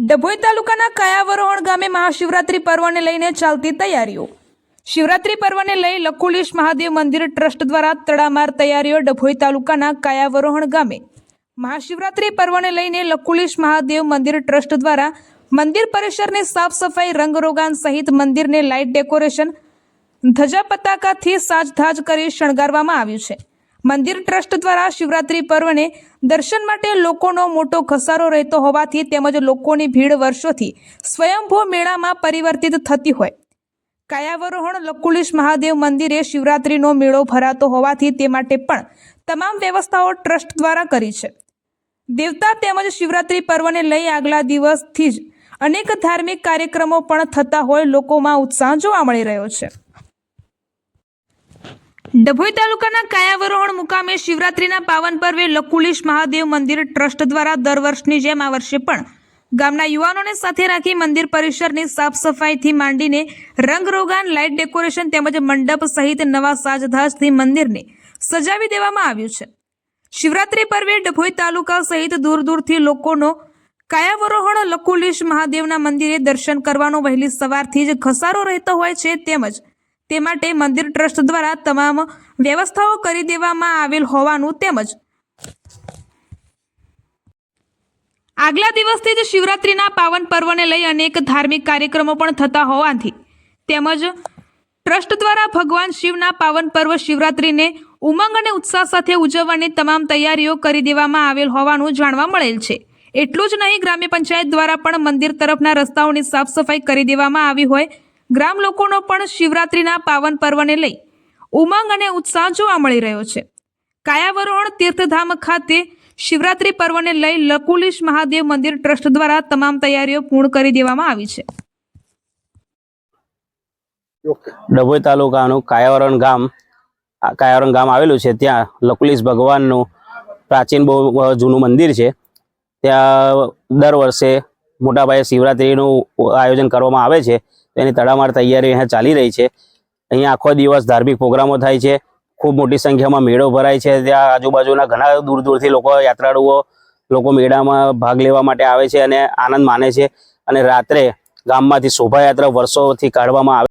ડભોઈ તાલુકાના કયાવરોહણ ગામે મહાશિવરાત્રી પર્વને લઈને ચાલતી તૈયારીઓ. શિવરાત્રી પર્વને લઈ લકુલીશ મહાદેવ મંદિર ટ્રસ્ટ દ્વારા તડામાર તૈયારીઓ ડભોઈ તાલુકાના કયાવરોહણ ગામે. મહાશિવરાત્રી પર્વને લઈને લકુલીશ મહાદેવ મંદિર ટ્રસ્ટ દ્વારા મંદિર પરિસરની સાફ સફાઈ, રંગરોગાન સહિત મંદિરને લાઇટ ડેકોરેશન, ધજા પતાકાથી સાજધાજ કરી શણગારવામાં આવ્યું છે. મંદિર ટ્રસ્ટ દ્વારા શિવરાત્રી પર્વને દર્શન માટે લોકોનો મોટો ઘસારો રહેતો હોવાથી તેમજ લોકોની ભીડ વર્ષોથી સ્વયંભૂ મેળામાં પરિવર્તિત થતી હોય. કાયાવરોહણ લકુલીશ મહાદેવ મંદિરે શિવરાત્રીનો મેળો ભરાતો હોવાથી તે માટે પણ તમામ વ્યવસ્થાઓ ટ્રસ્ટ દ્વારા કરી છે. દેવતા તેમજ શિવરાત્રી પર્વને લઈ આગલા દિવસથી જ અનેક ધાર્મિક કાર્યક્રમો પણ થતા હોય લોકોમાં ઉત્સાહ જોવા મળી રહ્યો છે. ડભોઈ તાલુકાના કાયાવરોહણ મુકામે શિવરાત્રીના પાવન પર્વે લકુલીશ મહાદેવ મંદિર ટ્રસ્ટ દ્વારા દર વર્ષની જેમ આ વર્ષે પણ ગામના યુવાનોને સાથે રાખી મંદિર પરિસરની સાફ સફાઈથી માંડીને રંગરોગાન લાઇટ ડેકોરેશન તેમજ મંડપ સહિત નવા સાજધાજથી મંદિરને સજાવી દેવામાં આવ્યું છે. શિવરાત્રી પર્વે ડભોઈ તાલુકા સહિત દૂર દૂરથી લોકોનો કાયાવરોહણ લકુલીશ મહાદેવના મંદિરે દર્શન કરવાનો વહેલી સવારથી જ ઘસારો રહેતો હોય છે તેમજ તે માટે મંદિર ટ્રસ્ટ દ્વારા તમામ વ્યવસ્થાઓ કરી દેવામાં આવેલ હોવાનું તેમજ આગલા દિવસથી જ શિવરાત્રીના પાવન પર્વને લઈ અનેક ધાર્મિક કાર્યક્રમો પણ થતા હોવાથી તેમજ ટ્રસ્ટ દ્વારા ભગવાન શિવના પાવન પર્વ શિવરાત્રીને ઉમંગ અને ઉત્સાહ સાથે ઉજવવાની તમામ તૈયારીઓ કરી દેવામાં આવેલ હોવાનું જાણવા મળેલ છે. એટલું જ નહીં, ગ્રામ્ય પંચાયત દ્વારા પણ મંદિર તરફના રસ્તાઓની સાફ સફાઈ કરી દેવામાં આવી હોય ગ્રામ લોકોનો પણ શિવરાત્રીના પાવન પર્વને લઈ ઉમંગ અને ઉત્સાહ જોવા મળી રહ્યો છે. કાયાવરોહણ તીર્થધામ ખાતે શિવરાત્રી પર્વને લઈ લકુલીશ મહાદેવ મંદિર ટ્રસ્ટ દ્વારા તમામ તૈયારીઓ પૂર્ણ કરી દેવામાં આવી છે. ડભોઈ તાલુકાનું કાયાવરણ ગામ કાયાવરણ ગામ આવેલું છે. ત્યાં લકુલીશ ભગવાનનું પ્રાચીન બહુ જૂનું મંદિર છે. ત્યાં દર વર્ષે મોટાભાઈ શિવરાત્રીનું શિવરાત્રિનું આયોજન કરવામાં આવે છે. તેની તડામાર તૈયારી અહીંયા ચાલી રહી છે. અહીંયા આખો દિવસ ધાર્મિક પ્રોગ્રામો થાય છે. ખૂબ મોટી સંખ્યામાં મેળો ભરાય છે. ત્યાં આજુબાજુના ઘણા દૂર દૂરથી લોકો યાત્રાળુઓ લોકો મેળામાં ભાગ લેવા માટે આવે છે અને આનંદ માને છે. અને રાત્રે ગામમાંથી શોભાયાત્રા વર્ષોથી કાઢવામાં આવે